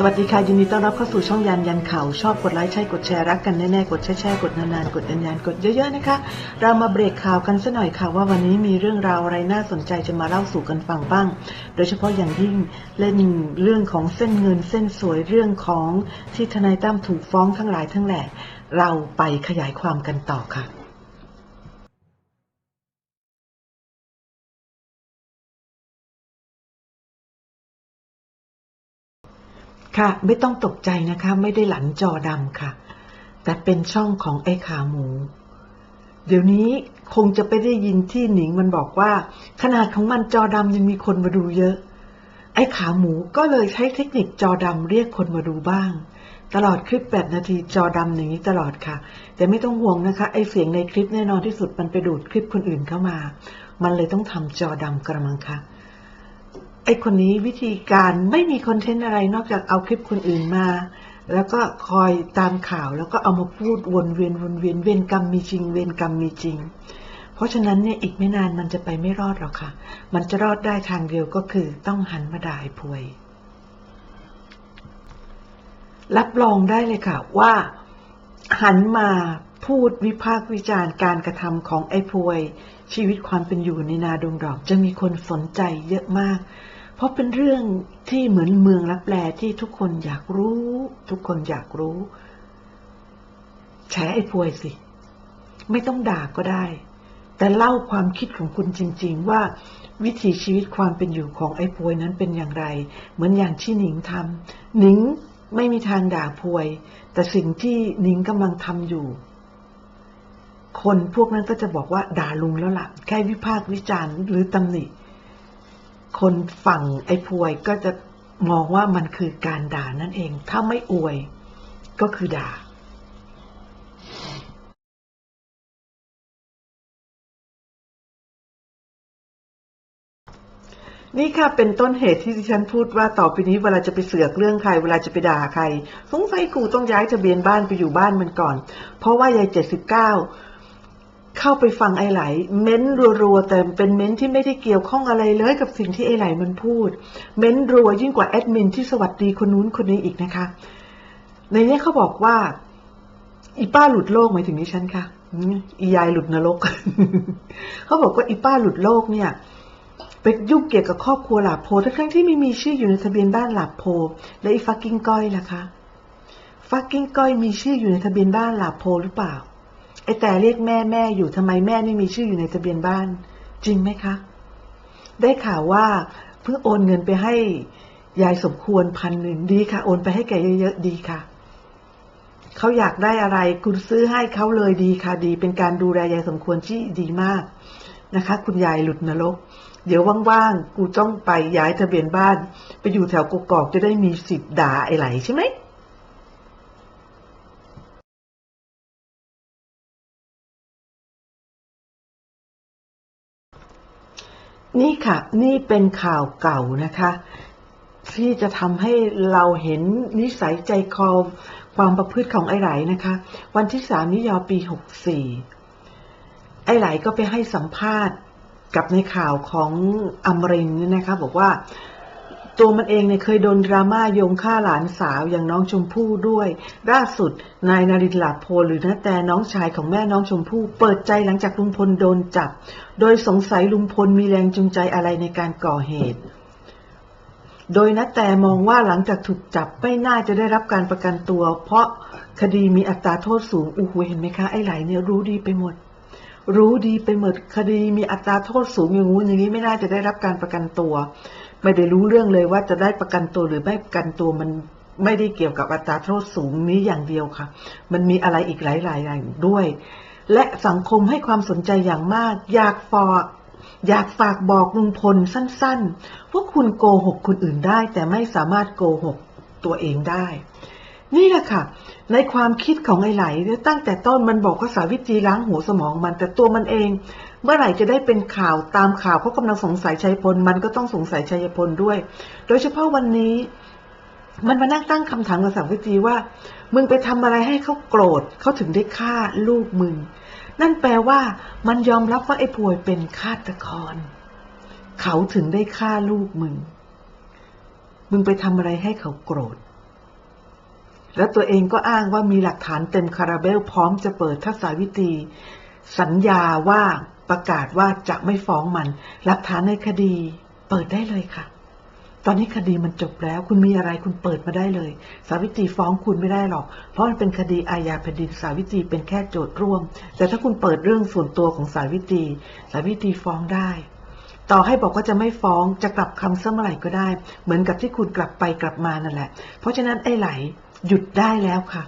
สวัสดีค่ะ ยินดีต้อนรับเข้าสู่ช่องยันยันข่าว ชอบกดไลค์ใช่กดแชร์รักกันแน่ๆ กดแชร์แชร์กดนานๆ กดยันยันกดเยอะๆนะคะ เรามาเบรกข่าวกันสัหน่อยค่ะว่าวันนี้มีเรื่องราวอะไรน่าสนใจจะมาเล่าสู่กันฟังบ้าง โดยเฉพาะอย่างยิ่งเล่นเรื่องของเส้นเงินเส้นสวยเรื่องของที่ทนายตั้มถูกฟ้องทั้งหลายทั้งแหล่เราไปขยายความกันต่อค่ะ ค่ะ ไม่ต้องตกใจนะคะ ไม่ได้หลันจอดำค่ะ แต่เป็นช่องของไอ้ขาหมู เดี๋ยวนี้คงจะไปได้ยินที่หนิงมันบอกว่า ขนาดของมันจอดำยังมีคนมาดูเยอะ ไอ้ขาหมูก็เลยใช้เทคนิคจอดำเรียกคนมาดูบ้าง ตลอดคลิป 8 นาทีจอดำอย่างนี้ตลอดค่ะ แต่ไม่ต้องห่วงนะคะ ไอ้เสียงในคลิปแน่นอนที่สุดมันไปดูดคลิปคนอื่นเข้ามา มันเลยต้องทำจอดำกระมังค่ะ ไอคนนี้วิธีการไม่มีคอนเทนต์อะไรนอกจากเอาคลิปคนอื่นมา แล้วก็คอยตามข่าวแล้วก็เอามาพูดวนเวียนวนเวียนเวรกรรมมีจริง เวรกรรมมีจริง เพราะฉะนั้นเนี่ยอีกไม่นานมันจะไปไม่รอดหรอกค่ะ มันจะรอดได้ทางเดียวก็คือต้องหันมาด่าไอ้พวย รับรองได้เลยค่ะว่า หันมาพูดวิพากษ์วิจารณ์การกระทำของไอ้พวย ชีวิตความเป็นอยู่ในนาดงดอก จะมีคนสนใจเยอะมาก เพราะเป็นเรื่องที่เหมือนเมืองรับแลที่ทุกคนอยากรู้ ทุกคนอยากรู้ แฉไอ้พวยสิ ไม่ต้องด่าก็ได้ แต่เล่าความคิดของคุณจริง ๆ ว่าวิถีชีวิตความเป็นอยู่ของไอ้พวยนั้นเป็นอย่างไร เหมือนอย่างที่หนิงทำหนิงไม่มีทางด่าพวย แต่สิ่งที่หนิงกำลังทำอยู่ คนพวกนั้นก็จะบอกว่าด่าลุงแล้วละ่ะ แค่วิพากษ์วิจารณ์หรือตำหนิ คนฝั่งไอ้พวยก็จะมองว่ามันคือการด่านั่นเอง ถ้าไม่อวยก็คือด่า นี่ค่ะเป็นต้นเหตุที่ดิฉันพูดว่าต่อไปนี้เวลาจะไปเสือกเรื่องใคร เวลาจะไปด่าใคร สงสัยกูต้องย้ายทะเบียนบ้านไปอยู่บ้านมันก่อน เพราะว่ายายเจ็ดสิบเก้า เข้าไปฟังไอไหล เม้นรัวๆ แต่เป็นเม้นที่ไม่ได้เกี่ยวข้องอะไรเลยกับสิ่งที่ไอไหลมันพูด เม้นรัวยิ่งกว่าแอดมินที่สวัสดีคนนู้นคนนี้อีกนะคะ ในนี้เขาบอกว่า อีป้าหลุดโลกหมายถึงดิฉันค่ะอียายหลุดนรก เขาบอกว่าอีป้าหลุดโลกเนี่ยไปยุ่งเกี่ยวกับครอบครัวหลาโพทั้งๆที่ไม่มีชื่ออยู่ในทะเบียนบ้านหลาโพ และอีฟักกิ้งก้อยล่ะคะฟักกิ้งก้อยมีชื่ออยู่ในทะเบียนบ้านหลาโพหรือเปล่า ไอแต่เรียกแม่แม่อยู่ทำไมแม่ไม่มีชื่ออยู่ในทะเบียนบ้าน จริงไหมคะ ได้ข่าวว่าเพิ่งโอนเงินไปให้ยายสมควรพันหนึ่งดีค่ะ โอนไปให้แกเยอะๆดีค่ะเขาอยากได้อะไรคุณซื้อให้เขาเลยดีค่ะดี เป็นการดูแลยายสมควรที่ดีมากนะคะ คุณยายหลุดนรก เดี๋ยวว่างๆ กูต้องไปย้ายทะเบียนบ้าน ไปอยู่แถวกกอกจะได้มีสิทธิ์ด่าไอ้ไหลใช่ไหม นี่ค่ะ นี่เป็นข่าวเก่านะคะ ที่จะทำให้เราเห็นนิสัยใจคอความประพฤติของไอ้ไหลนะคะ วันที่สามนิยอปีหกสี่ไอ้ไหลก็ไปให้สัมภาษณ์กับในข่าวของอมรินทร์เนี่ยนะคะ บอกว่า ตัวมันเองเนี่ยเคยโดนดราม่าโยงฆ่าหลานสาวอย่างน้องชมพู่ด้วย ล่าสุด นายนารินทร์หลาโพหรือนาแต่น้องชายของแม่น้องชมพู่ เปิดใจหลังจากลุงพลโดนจับ โดยสงสัยลุงพลมีแรงจูงใจอะไรในการก่อเหตุโดยนัแต่มองว่าหลังจากถูกจับไม่น่าจะได้รับการประกันตัว เพราะคดีมีอัตราโทษสูงอู้หูเห็นไหมคะ ไอ้ไหลเนี่ยรู้ดีไปหมด รู้ดีไปหมดคดีมีอัตราโทษสูงอย่างงู้นอย่างนี้ไม่น่าจะได้รับการประกันตัว ไม่ได้รู้เรื่องเลยว่าจะได้ประกันตัวหรือไม่ประกันตัวมันไม่ได้เกี่ยวกับอัตราโทษสูงนี้อย่างเดียวค่ะ มันมีอะไรอีกหลายๆอย่างด้วย และสังคมให้ความสนใจอย่างมาก อยากฝากอยากฝากบอกลุงพลสั้นๆ ว่าคุณโกหกคนอื่นได้ แต่ไม่สามารถโกหกตัวเองได้ นี่แหละค่ะ ในความคิดของไอ้ไหลตั้งแต่ต้นมันบอกว่าสาวิตรีล้างหัวสมองมันแต่ตัวมันเอง เมื่อไหร่จะได้เป็นข่าวตามข่าวเขากำลังสงสัยชัยพล มันก็ต้องสงสัยชัยพลด้วย โดยเฉพาะวันนี้ มันมานั่งตั้งคำถามกับสาวิตรีว่า มึงไปทำอะไรให้เขาโกรธเขาถึงได้ฆ่าลูกมึง นั่นแปลว่ามันยอมรับว่าไอ้พวยเป็นฆาตกรเขาถึงได้ฆ่าลูกมึง มึงไปทำอะไรให้เขาโกรธ แล้วตัวเองก็อ้างว่ามีหลักฐานเต็มคาราเบลพร้อมจะเปิดทักษาวิธีสัญญาว่าประกาศว่าจะไม่ฟ้องมัน หลักฐานในคดี เปิดได้เลยค่ะ ตอนนี้คดีมันจบแล้ว คุณมีอะไรคุณเปิดมาได้เลย สาวิตรีฟ้องคุณไม่ได้หรอก เพราะมันเป็นคดีอาญาแผ่นดินสาวิตรีเป็นแค่โจทย์ร่วม แต่ถ้าคุณเปิดเรื่องส่วนตัวของสาวิตรีสาวิตรีฟ้องได้ ต่อให้บอกว่าจะไม่ฟ้องจะกลับคำเสมอไหร่ก็ได้ เหมือนกับที่คุณกลับไปกลับมานั่นแหละ เพราะฉะนั้นไอ้ไหล หยุดได้แล้วค่ะ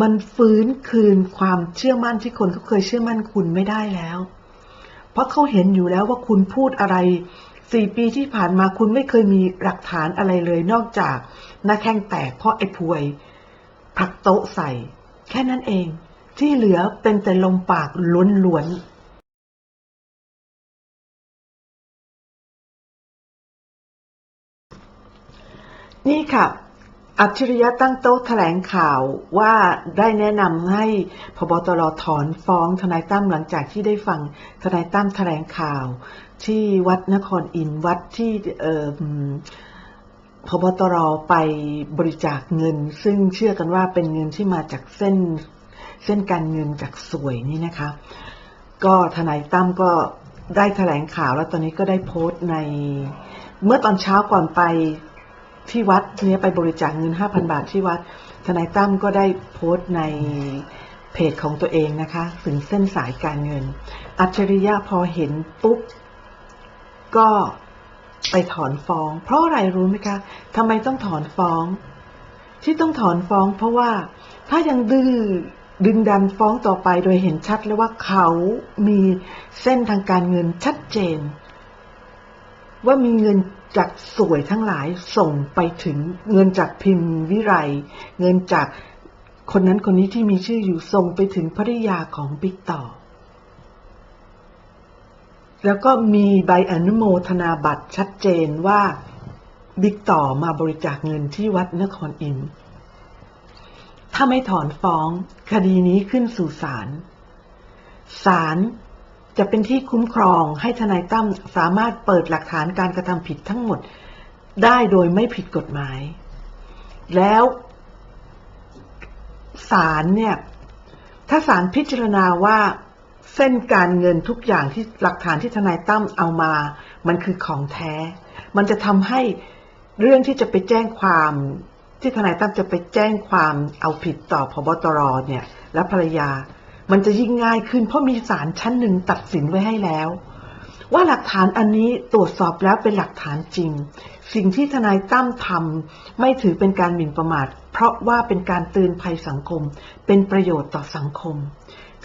มันฟื้นคืนความเชื่อมั่นที่คนเขาเคยเชื่อมั่นคุณไม่ได้แล้ว เพราะเขาเห็นอยู่แล้วว่าคุณพูดอะไรสี่ปีที่ผ่านมาคุณไม่เคยมีหลักฐานอะไรเลยนอกจากหน้าแข้งแตกเพราะไอ้พวยผลักโต๊ะใส่ แค่นั้นเองที่เหลือเป็นแต่ลมปากล้วนๆ นี่ค่ะ อัจฉริยะตั้งโต๊ะแถลงข่าวว่าได้แนะนำให้พบตรถอนฟ้องทนายตั้มหลังจากที่ได้ฟังทนายตั้มแถลงข่าว ที่วัดนครอินวัดที่เอ่อพบตรไปบริจาคเงิน ซึ่งเชื่อกันว่าเป็นเงินที่มาจากเส้นเส้นการเงินจากสวยนี่นะคะ ก็ทนายตั้มก็ได้แถลงข่าวแล้วตอนนี้ก็ได้โพสต์ใน เมื่อตอนเช้าก่อนไป ที่วัดเนี่ยไปบริจาคเงิน 5,000 บาทที่วัด ทนายตั้มก็ได้โพสต์ในเพจของตัวเองนะคะ ถึงเส้นสายการเงิน อัจฉริยะพอเห็นปุ๊บ ก็ไปถอนฟ้อง เพราะอะไรรู้ไหมคะทำไมต้องถอนฟ้อง ที่ต้องถอนฟ้อง เพราะว่าถ้ายังดื้อดึงดันฟ้องต่อไปโดยเห็นชัดแล้วว่าเขามีเส้นทางการเงินชัดเจน ว่ามีเงินจากสวยทั้งหลายส่งไปถึงเงินจากพิมพ์วิไลเงินจากคนนั้นคนนี้ที่มีชื่ออยู่ส่งไปถึงภริยาของบิ๊กต่อ แล้วก็มีใบอนุโมทนาบัตรชัดเจนว่าบิ๊กต่อมาบริจาคเงินที่วัดนครอินทร์ถ้าไม่ถอนฟ้อง คดีนี้ขึ้นสู่ศาลศาล จะเป็นที่คุ้มครองให้ทนายตั้มสามารถเปิดหลักฐานการกระทำผิดทั้งหมดได้โดยไม่ผิดกฎหมาย แล้วศาลเนี่ย ถ้าศาลพิจารณาว่าเส้นการเงินทุกอย่างที่หลักฐานที่ทนายตั้มเอามา มันคือของแท้ มันจะทำให้เรื่องที่จะไปแจ้งความที่ทนายตั้มจะไปแจ้งความเอาผิดต่อพบตรเนี่ย และภรรยา มันจะยิ่งง่ายขึ้น เพราะมีศาลชั้นหนึ่งตัดสินไว้ให้แล้ว ว่าหลักฐานอันนี้ตรวจสอบแล้วเป็นหลักฐานจริง สิ่งที่ทนายตั้มทำไม่ถือเป็นการหมิ่นประมาท เพราะว่าเป็นการเตือนภัยสังคม เป็นประโยชน์ต่อสังคม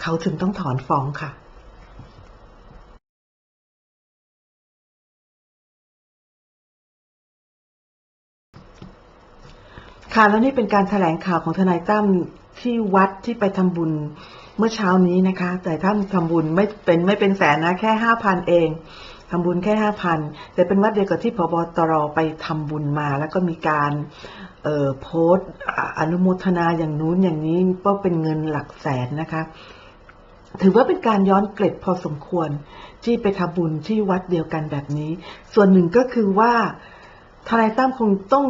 เขาถึงต้องถอนฟ้องค่ะค่ะแล้วนี่เป็นการถแถลงข่าวของทนายตั้มที่วัดที่ไปทำบุญ เมื่อเช้านี้นะคะ แต่ท่านทำบุญไม่เป็นไม่เป็นแสนนะแค่ห้าพันเองทำบุญแค่ห้าพันแต่เป็นวัดเดียวกับที่พบตรไปทำบุญมา แล้วก็มีการเอ่อโพสอนุโมทนาอย่างนู้นอย่างนี้ก็เป็นเงินหลักแสนนะคะ ถือว่าเป็นการย้อนเกล็ดพอสมควร ที่ไปทำบุญที่วัดเดียวกันแบบนี้ ส่วนหนึ่งก็คือว่าทนายตั้มคงต้อง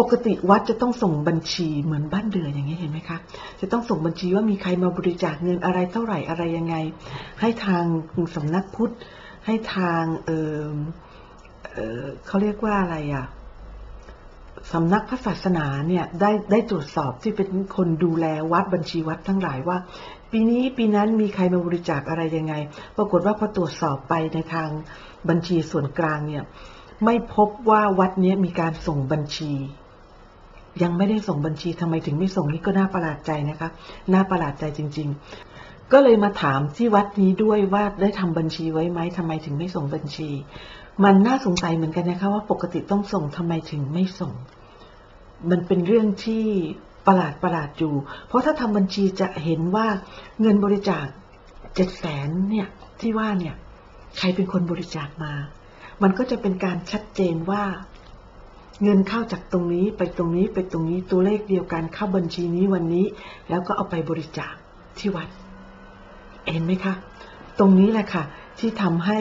ปกติวัดจะต้องส่งบัญชีเหมือนบ้านเดือนอย่างนี้เห็นไหมคะ จะต้องส่งบัญชีว่ามีใครมาบริจาคเงินอะไรเท่าไหร่อะไรยังไง ให้ทางสำนักพุทธ ให้ทางเออเออเขาเรียกว่าอะไรอะสำนักพระศาสนาเนี่ยได้ได้ตรวจสอบที่เป็นคนดูแลวัดบัญชีวัดทั้งหลายว่า ปีนี้ปีนั้นมีใครมาบริจาคอะไรยังไง ปรากฏว่าพอตรวจสอบไปในทางบัญชีส่วนกลางเนี่ย ไม่พบว่าวัดนี้มีการส่งบัญชี ยังไม่ได้ส่งบัญชีทำไมถึงไม่ส่งนี่ก็น่าประหลาดใจนะคะ น่าประหลาดใจจริง ๆ ก็เลยมาถามที่วัดนี้ด้วยว่าได้ทำบัญชีไว้ไหมทำไมถึงไม่ส่งบัญชี มันน่าสงสัยเหมือนกันนะคะ ว่าปกติต้องส่งทำไมถึงไม่ส่ง มันเป็นเรื่องที่ประหลาดประหลาดอยู่ เพราะถ้าทำบัญชีจะเห็นว่าเงินบริจาคเจ็ดแสนเนี่ยที่ว่าเนี่ยใครเป็นคนบริจาคมา มันก็จะเป็นการชัดเจนว่า เงินเข้าจากตรงนี้ไปตรงนี้ไปตรงนี้ตัวเลขเดียวกันเข้าบัญชีนี้วันนี้ แล้วก็เอาไปบริจาคที่วัด เห็นไหมคะ ตรงนี้แหละค่ะ ที่ทำให้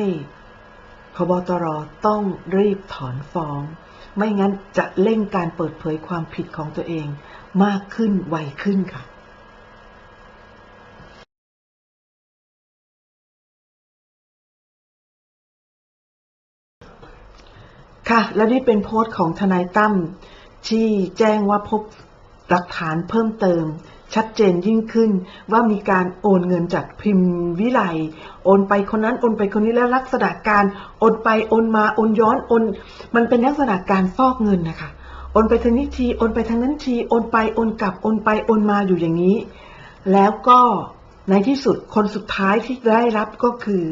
พบตรต้องรีบถอนฟ้อง ไม่งั้นจะเร่งการเปิดเผยความผิดของตัวเอง มากขึ้นไวขึ้นค่ะ ค่ะ และนี่เป็นโพสต์ของทนายตั้มที่แจ้งว่าพบหลักฐานเพิ่มเติม ชัดเจนยิ่งขึ้นว่ามีการโอนเงินจากพิมพ์วิไลโอนไปคนนั้นโอนไปคนนี้แล้วลักษณะการโอนไปโอนมาโอนย้อนโอน มันเป็นลักษณะการฟอกเงินนะคะโอนไปทางนี้ทีโอนไปทางนั้นทีโอนไปโอนกลับโอนไปโอนมาอยู่อย่างนี้ แล้วก็ในที่สุดคนสุดท้ายที่ได้รับก็คือ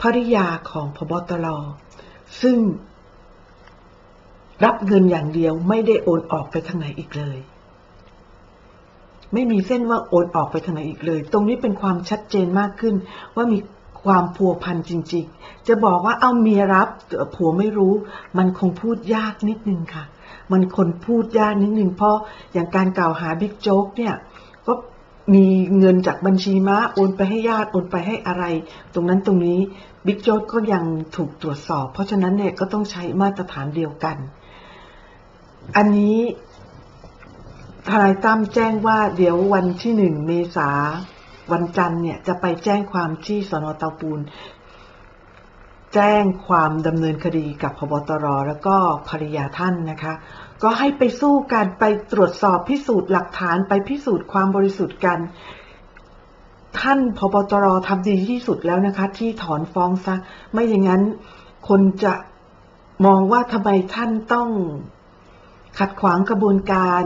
ภริยาของพบตรซึ่ง รับเงินอย่างเดียวไม่ได้โอนออกไปทางไหนอีกเลย ไม่มีเส้นว่าโอนออกไปทางไหนอีกเลย ตรงนี้เป็นความชัดเจนมากขึ้น ว่ามีความพัวพันจริง ๆ จะบอกว่าเอาเมียรับผัวไม่รู้ มันคงพูดยากนิดนึงค่ะ มันคนพูดยากนิดนึงเพราะอย่างการกล่าวหาบิ๊กโจ๊กเนี่ยก็มีเงินจากบัญชีม้าโอนไปให้ญาติโอนไปให้อะไร ตรงนั้นตรงนี้บิ๊กโจ๊กก็ยังถูกตรวจสอบ เพราะฉะนั้นเนี่ยก็ต้องใช้มาตรฐานเดียวกัน อันนี้ทนายตั้มแจ้งว่าเดี๋ยววันที่หนึ่งเมษาวันจันทร์เนี่ยจะไปแจ้งความที่สนเตาปูน แจ้งความดำเนินคดีกับพบตรแล้วก็ภรรยาท่านนะคะ ก็ให้ไปสู้กันไปตรวจสอบพิสูจน์หลักฐานไปพิสูจน์ความบริสุทธิ์กัน ท่านพบตรทำดีที่สุดแล้วนะคะ ที่ถอนฟ้องซะ ไม่อย่างนั้นคนจะมองว่าทำไมท่านต้อง ขัดขวางกระบวนการ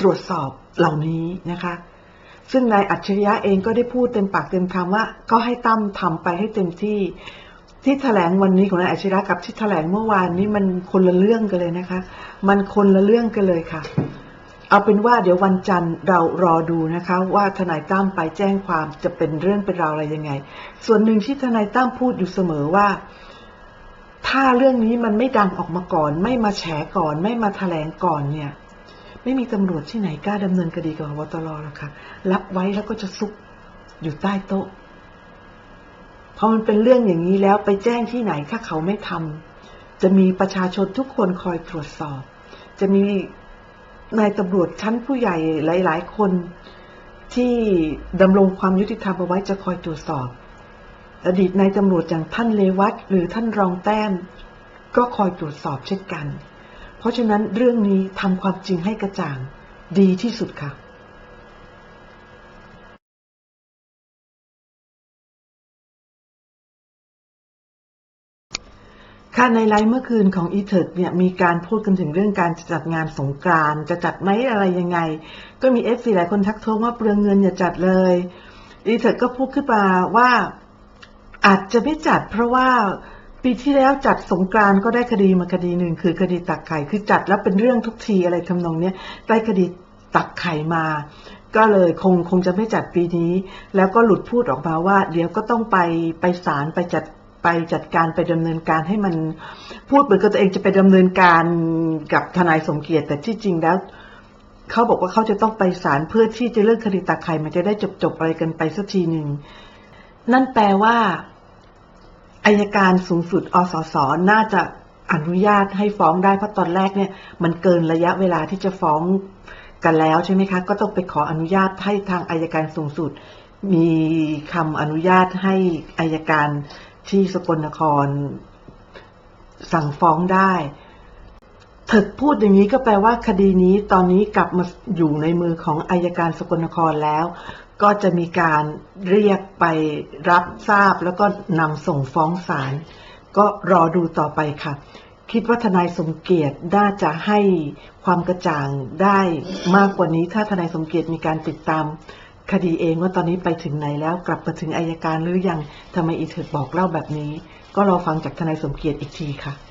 ตรวจสอบเหล่านี้นะคะ ซึ่งนายอัจฉริยะเองก็ได้พูดเต็มปากเต็มคำว่า ก็ให้ตั้มทำไปให้เต็มที่ที่แถลงวันนี้ของนายอัจฉริยะกับที่แถลงเมื่อวานนี้มันคนละเรื่องกันเลยนะคะ มันคนละเรื่องกันเลยค่ะ เอาเป็นว่าเดี๋ยววันจันทร์เรารอดูนะคะ ว่าทนายตั้มไปแจ้งความจะเป็นเรื่องเป็นราวอะไรยังไง ส่วนหนึ่งที่ทนายตั้มพูดอยู่เสมอว่า ถ้าเรื่องนี้มันไม่ดังออกมาก่อน ไม่มาแฉก่อน ไม่มาแถลงก่อนเนี่ย ไม่มีตำรวจที่ไหนกล้าดำเนินคดีกับพบตรหรอกค่ะ รับไว้แล้วก็จะซุกอยู่ใต้โต๊ะพอมันเป็นเรื่องอย่างนี้แล้วไปแจ้งที่ไหนถ้าเขาไม่ทำจะมีประชาชนทุกคนคอยตรวจสอบ จะมีนายตำรวจชั้นผู้ใหญ่หลาย ๆ คนที่ดำรงความยุติธรรมเอาไว้จะคอยตรวจสอบ อดีตนายตำรวจอย่างท่านเลวัตหรือท่านรองแต้ม ก็คอยตรวจสอบเช่นกัน เพราะฉะนั้นเรื่องนี้ทำความจริงให้กระจ่างดีที่สุดค่ะค่ะในไลฟ์เมื่อคืนของอีเทิร์เนี่ยมีการพูดกันถึงเรื่องการจัดงานสงกรานต์จะจัดไหมอะไรยังไง ก็มีเอฟซีหลายคนทักท้วงว่าเปลืองเงินอย่าจัดเลยอีเทิร์ก็พูดขึ้นมาว่า อาจจะไม่จัดเพราะว่าปีที่แล้วจัดสงกรานก็ได้คดีมาคดีหนึ่งคือคดีตักไข่คือจัดแล้วเป็นเรื่องทุกทีอะไรทำนองเนี้ยได้คดีตักไข่มา ก็เลยคงคงจะไม่จัดปีนี้ แล้วก็หลุดพูดออกมาว่า เดี๋ยวก็ต้องไปไปศาลไปจัดไปจัดการไปดำเนินการให้มันพูดเหมือนกับตัวเองจะไปดำเนินการกับทนายสมเกียรติ แต่ที่จริงแล้วเขาบอกว่าเขาจะต้องไปศาลเพื่อที่จะเลิกคดีตักไข่มันจะได้จบจบๆอะไรกันไปสักทีหนึ่ง นั่นแปลว่าอายการสูงสุด อสส น่าจะอนุญาตให้ฟ้องได้เพราะตอนแรกเนี่ย มันเกินระยะเวลาที่จะฟ้องกันแล้วใช่ไหมคะ ก็ต้องไปขออนุญาตให้ทางอายการสูงสุด มีคำอนุญาตให้อายการที่สกลนคร สั่งฟ้องได้ ถิดพูดอย่างนี้ก็แปลว่าคดีนี้ตอนนี้กลับมาอยู่ในมือของอายการสกลนครแล้ว ก็จะมีการเรียกไปรับทราบแล้วก็นำส่งฟ้องศาลก็รอดูต่อไปค่ะ คิดว่าทนายสมเกียรติน่าจะให้ความกระจ่างได้มากกว่านี้ ถ้าทนายสมเกียรติมีการติดตามคดีเองว่าตอนนี้ไปถึงไหนแล้วกลับมาถึงอายการหรือยังทำไมอีเถิดบอกเล่าแบบนี้ ก็รอฟังจากทนายสมเกียรติอีกทีค่ะ